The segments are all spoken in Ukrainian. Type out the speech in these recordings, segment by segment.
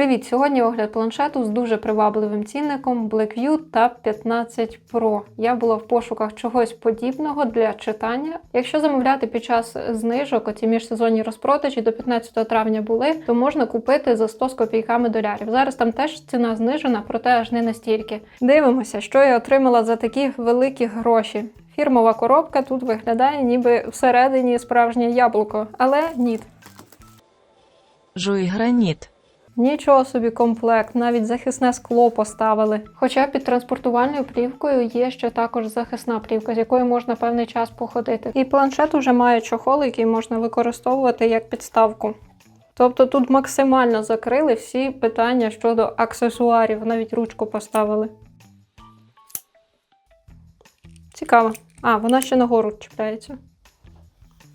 Привіт! Сьогодні огляд планшету з дуже привабливим цінником Blackview Tab 15 Pro. Я була в пошуках чогось подібного для читання. Якщо замовляти під час знижок, оці міжсезонні розпродажі до 15 травня були, то можна купити за 100 з копійками долярів. Зараз там теж ціна знижена, проте аж не настільки. Дивимося, що я отримала за такі великі гроші. Фірмова коробка тут виглядає, ніби всередині справжнє яблуко, але ні. Жуй граніт. Нічого собі комплект, навіть захисне скло поставили. Хоча під транспортувальною плівкою є ще також захисна плівка, з якою можна певний час походити. І планшет уже має чохол, який можна використовувати як підставку. Тобто тут максимально закрили всі питання щодо аксесуарів, навіть ручку поставили. Цікаво. А, вона ще нагору чіпляється.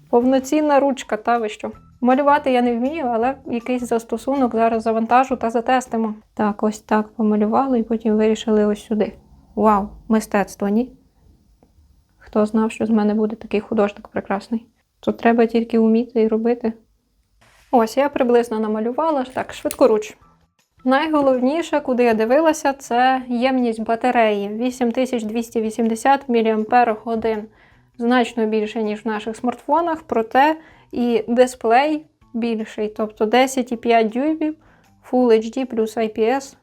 Повноцінна ручка, та ви що? Малювати я не вмію, але якийсь застосунок зараз завантажу та затестимо. Так, ось так помалювали і потім вирішили ось сюди. Вау, мистецтво, ні? Хто знав, що з мене буде такий художник прекрасний? Тут треба тільки вміти і робити. Ось, я приблизно намалювала так, швидкоруч. Найголовніше, куди я дивилася, це ємність батареї 8280 мАч. Значно більше, ніж в наших смартфонах, проте і дисплей більший, тобто 10,5 дюймів, Full HD плюс IPS,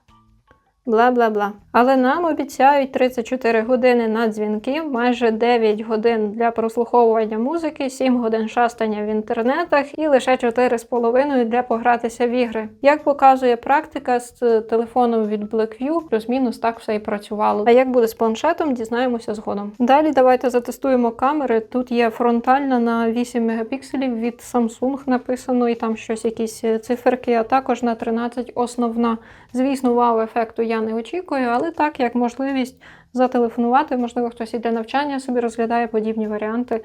бла бла бла. Але нам обіцяють 34 години на дзвінки, майже 9 годин для прослуховування музики, 7 годин шастання в інтернетах і лише 4,5 для погратися в ігри. Як показує практика з телефоном від Blackview, плюс-мінус так все і працювало. А як буде з планшетом, дізнаємося згодом. Далі давайте затестуємо камери. Тут є фронтальна на 8 мегапікселів від Samsung написано, і там щось якісь циферки, а також на 13 основна. Звісно, вау-ефекту я не очікую, але так як можливість зателефонувати, можливо, хтось іде навчання, собі розглядає подібні варіанти.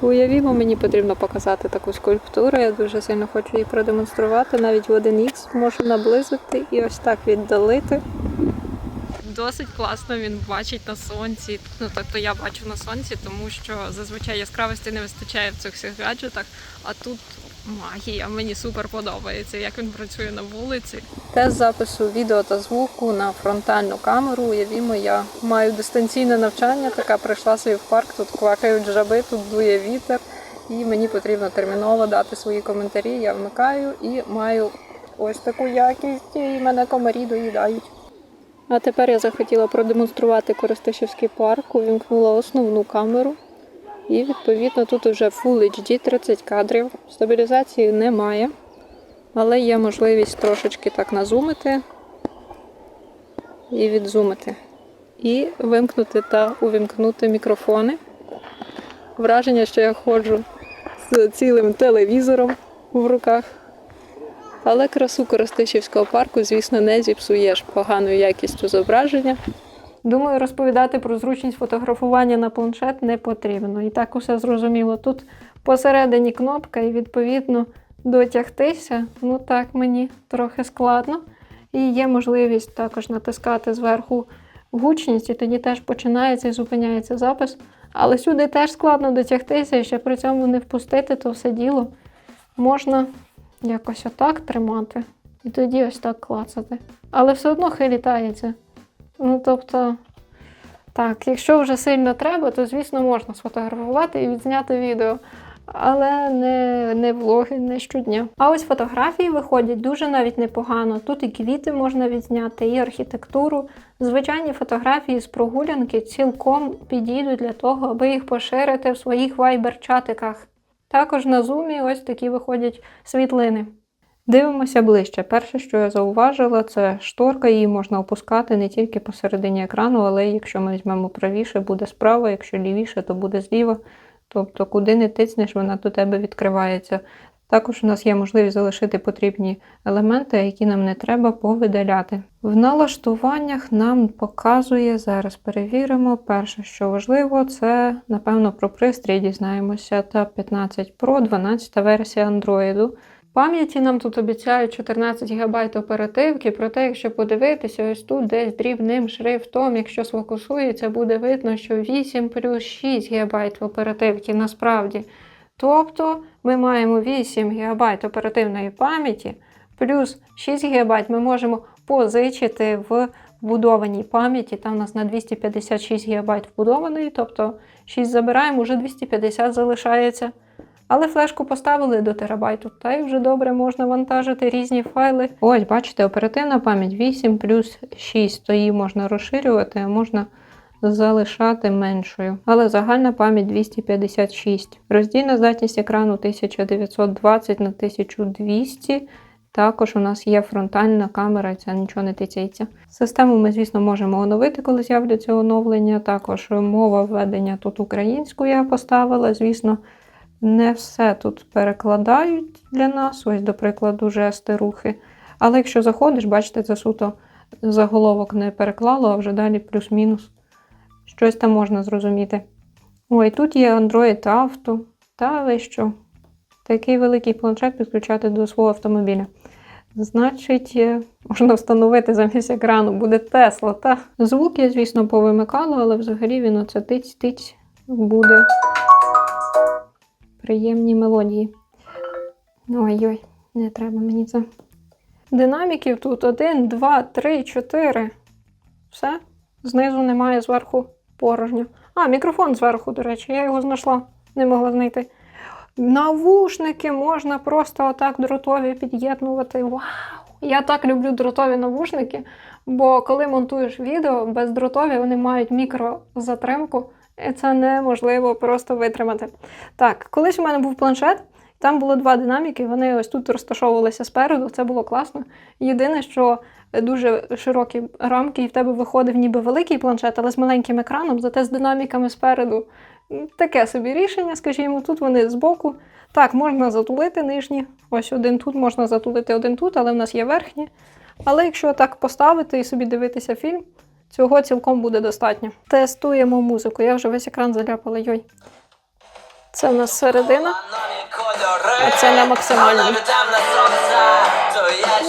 Уявімо, мені потрібно показати таку скульптуру. Я дуже сильно хочу її продемонструвати. Навіть в 1х можу наблизити і ось так віддалити. Досить класно він бачить на сонці. Ну тобто я бачу на сонці, тому що зазвичай яскравості не вистачає в цих всіх гаджетах, а тут магія. Мені супер подобається, як він працює на вулиці. Тест запису відео та звуку на фронтальну камеру. Уявімо, я маю дистанційне навчання, така прийшла собі в парк, тут квакають жаби, тут дує вітер, і мені потрібно терміново дати свої коментарі. Я вмикаю і маю ось таку якість, і мене комарі доїдають. А тепер я захотіла продемонструвати Коростишівський парк, увімкнула основну камеру. І відповідно тут вже Full HD 30 кадрів. Стабілізації немає, але є можливість трошечки так назумити і відзумити. І вимкнути та увімкнути мікрофони. Враження, що я ходжу з цілим телевізором в руках. Але красу Коростишівського парку, звісно, не зіпсуєш поганою якістю зображення. Думаю, розповідати про зручність фотографування на планшет не потрібно. І так усе зрозуміло. Тут посередині кнопка, і відповідно дотягтися. Ну так мені трохи складно. І є можливість також натискати зверху гучність, і тоді теж починається і зупиняється запис. Але сюди теж складно дотягтися і ще при цьому не впустити то все діло. Можна якось отак тримати, і тоді ось так клацати. Але все одно хилітається. Ну, тобто, так, якщо вже сильно треба, то, звісно, можна сфотографувати і відзняти відео. Але не, не влоги, не щодня. А ось фотографії виходять дуже навіть непогано. Тут і квіти можна відзняти, і архітектуру. Звичайні фотографії з прогулянки цілком підійдуть для того, аби їх поширити в своїх вайбер-чатиках. Також на зумі ось такі виходять світлини. Дивимося ближче. Перше, що я зауважила, це шторка, її можна опускати не тільки посередині екрану, але якщо ми візьмемо правіше, буде справа, якщо лівіше, то буде зліва. Тобто, куди не тиснеш, вона до тебе відкривається. Також у нас є можливість залишити потрібні елементи, які нам не треба повидаляти. В налаштуваннях нам показує, зараз перевіримо. Перше, що важливо, це, напевно, про пристрій дізнаємося. Tab 15 Pro, 12 версія Android. Пам'яті нам тут обіцяють 14 ГБ оперативки, проте, якщо подивитися, ось тут десь дрібним шрифтом, якщо сфокусується, буде видно, що 8 плюс 6 ГБ оперативки насправді. Тобто ми маємо 8 ГБ оперативної пам'яті плюс 6 ГБ ми можемо позичити в вбудованій пам'яті. Там у нас на 256 ГБ вбудованої, тобто 6 забираємо, вже 250 залишається. Але флешку поставили до терабайту, та й вже добре можна вантажити різні файли. Ось, бачите, оперативна пам'ять 8 плюс 6, то її можна розширювати, а можна залишати меншою. Але загальна пам'ять 256. Роздільна здатність екрану 1920 на 1200. Також у нас є фронтальна камера, це нічого не тицяється. Систему ми, звісно, можемо оновити, коли з'являться оновлення. Також мова введення тут українську я поставила. Звісно, не все тут перекладають для нас. Ось, до прикладу, жести, рухи. Але якщо заходиш, бачите, це суто заголовок не переклало, а вже далі плюс-мінус. Щось там можна зрозуміти. Ой, тут є Android Auto. Та ви що? Такий великий планшет підключати до свого автомобіля. Значить, е, можна встановити замість екрану, буде Тесла. Та звук я, звісно, повимикала, але взагалі він оце тиць-тиць буде приємні мелодії. Ой-ой, не треба мені це. Динаміків тут 1, 2, 3, 4. Все. Знизу немає, зверху порожньо. А, мікрофон зверху, до речі, я його знайшла, не могла знайти. Навушники можна просто отак дротові під'єднувати. Вау! Я так люблю дротові навушники, бо коли монтуєш відео бездротові, вони мають мікрозатримку, це неможливо просто витримати. Так, колись у мене був планшет, там було два динаміки, вони ось тут розташовувалися спереду, це було класно. Єдине, що дуже широкі рамки, і в тебе виходив ніби великий планшет, але з маленьким екраном, зате з динаміками спереду. Таке собі рішення, скажімо, тут вони збоку. Так, можна затулити нижні. Ось один тут, можна затулити один тут, але в нас є верхні. Але якщо так поставити і собі дивитися фільм, цього цілком буде достатньо. Тестуємо музику. Я вже весь екран заляпала. Йой. Це в нас середина. А це на максимальному.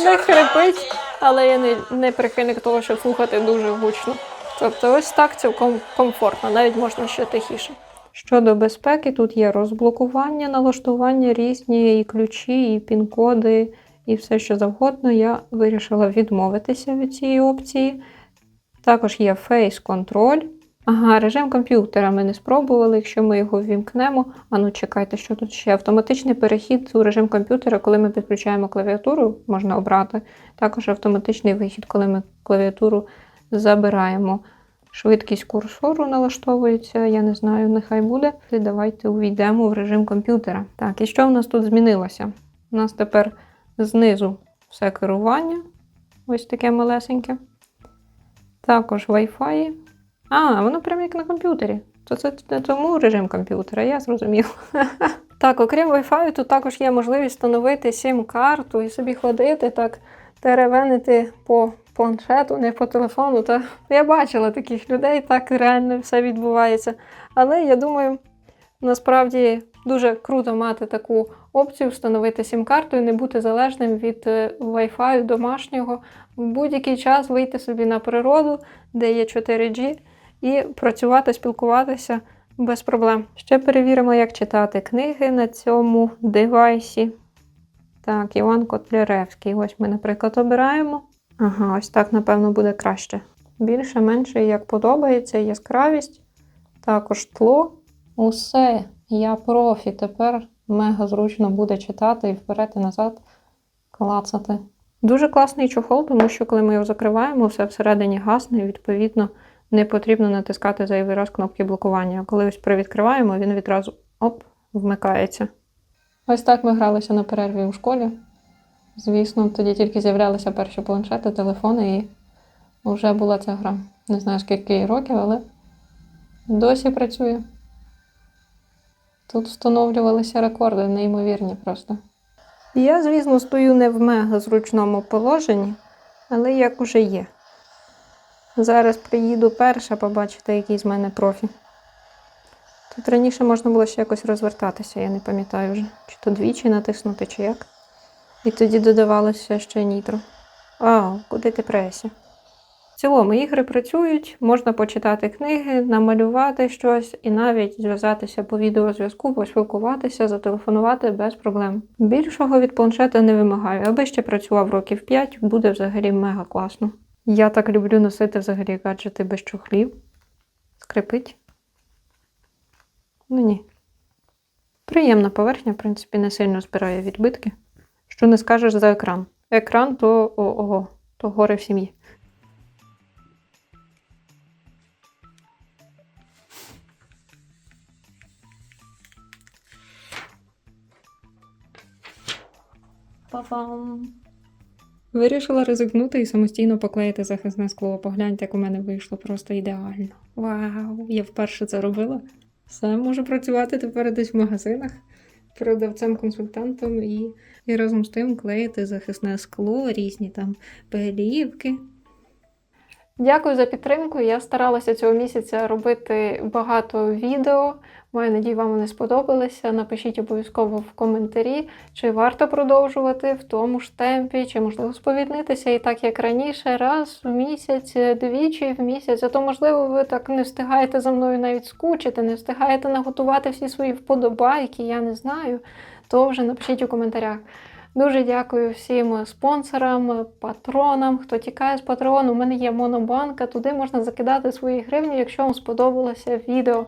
Не хрипить, але я не, не прихильник того, щоб слухати дуже гучно. Тобто, ось так цілком комфортно, навіть можна ще тихіше. Щодо безпеки, тут є розблокування, налаштування різні, і ключі, і пін-коди, і все, що завгодно. Я вирішила відмовитися від цієї опції. Також є Face Control. Ага, режим комп'ютера ми не спробували. Якщо ми його ввімкнемо. А ну чекайте, що тут ще? Автоматичний перехід у режим комп'ютера, коли ми підключаємо клавіатуру, можна обрати. Також автоматичний вихід, коли ми клавіатуру забираємо. Швидкість курсору налаштовується, я не знаю, нехай буде. І давайте увійдемо в режим комп'ютера. Так, і що в нас тут змінилося? У нас тепер знизу все керування. Ось таке малесеньке. Також Wi-Fi. А, воно прямо як на комп'ютері. То це тому режим комп'ютера, я зрозумів. Так, окрім Wi-Fi, тут також є можливість встановити сім-карту і собі ходити, так теревенити по планшету, не по телефону. Та я бачила таких людей, так реально все відбувається. Але я думаю, насправді дуже круто мати таку опцію встановити сім-карту і не бути залежним від е, Wi-Fi домашнього. В будь-який час вийти собі на природу, де є 4G, і працювати, спілкуватися без проблем. Ще перевіримо, як читати книги на цьому девайсі. Так, Іван Котляревський. Ось ми, наприклад, обираємо. Ага, ось так, напевно, буде краще. Більше, менше, як подобається, яскравість. Також тло. Усе, я профі. Тепер мега зручно буде читати і вперед і назад клацати. Дуже класний чохол, тому що коли ми його закриваємо, все всередині гасне, і відповідно не потрібно натискати зайвий раз кнопки блокування. Коли ось привідкриваємо, він відразу оп, вмикається. Ось так ми гралися на перерві у школі. Звісно, тоді тільки з'являлися перші планшети, телефони, і вже була ця гра. Не знаю, скільки років, але досі працює. Тут встановлювалися рекорди, неймовірні просто. Я, звісно, стою не в мега зручному положенні, але як уже є. Зараз приїду перша, побачите, який з мене профі. Тут раніше можна було ще якось розвертатися, я не пам'ятаю вже. Чи то двічі натиснути, чи як. І тоді додавалося ще нітро. А, куди ти пресі? Цілому ігри працюють, можна почитати книги, намалювати щось і навіть зв'язатися по відеозв'язку, поспілкуватися, зателефонувати без проблем. Більшого від планшета не вимагаю, аби ще працював років 5, буде взагалі мега класно. Я так люблю носити взагалі гаджети без чохлів. Скрипить. Ну ні. Приємна поверхня, в принципі, не сильно збирає відбитки. Що не скажеш за екран. Екран то ого, то горе в сім'ї. Па-пам! Вирішила ризикнути і самостійно поклеїти захисне скло. Погляньте, як у мене вийшло просто ідеально. Вау! Я вперше це робила. Все можу працювати тепер десь в магазинах продавцем-консультантом і, і разом з тим клеїти захисне скло, різні там пелівки. Дякую за підтримку. Я старалася цього місяця робити багато відео. Маю надію, вам вони сподобалися. Напишіть обов'язково в коментарі, чи варто продовжувати в тому ж темпі, чи можливо сповільнитися і так як раніше, раз в місяць, двічі в місяць. А то, можливо, ви так не встигаєте за мною навіть скучити, не встигаєте наготувати всі свої вподобайки, я не знаю. То вже напишіть у коментарях. Дуже дякую всім спонсорам, патронам, хто тікає з патреону. У мене є монобанка, туди можна закидати свої гривні, якщо вам сподобалося відео.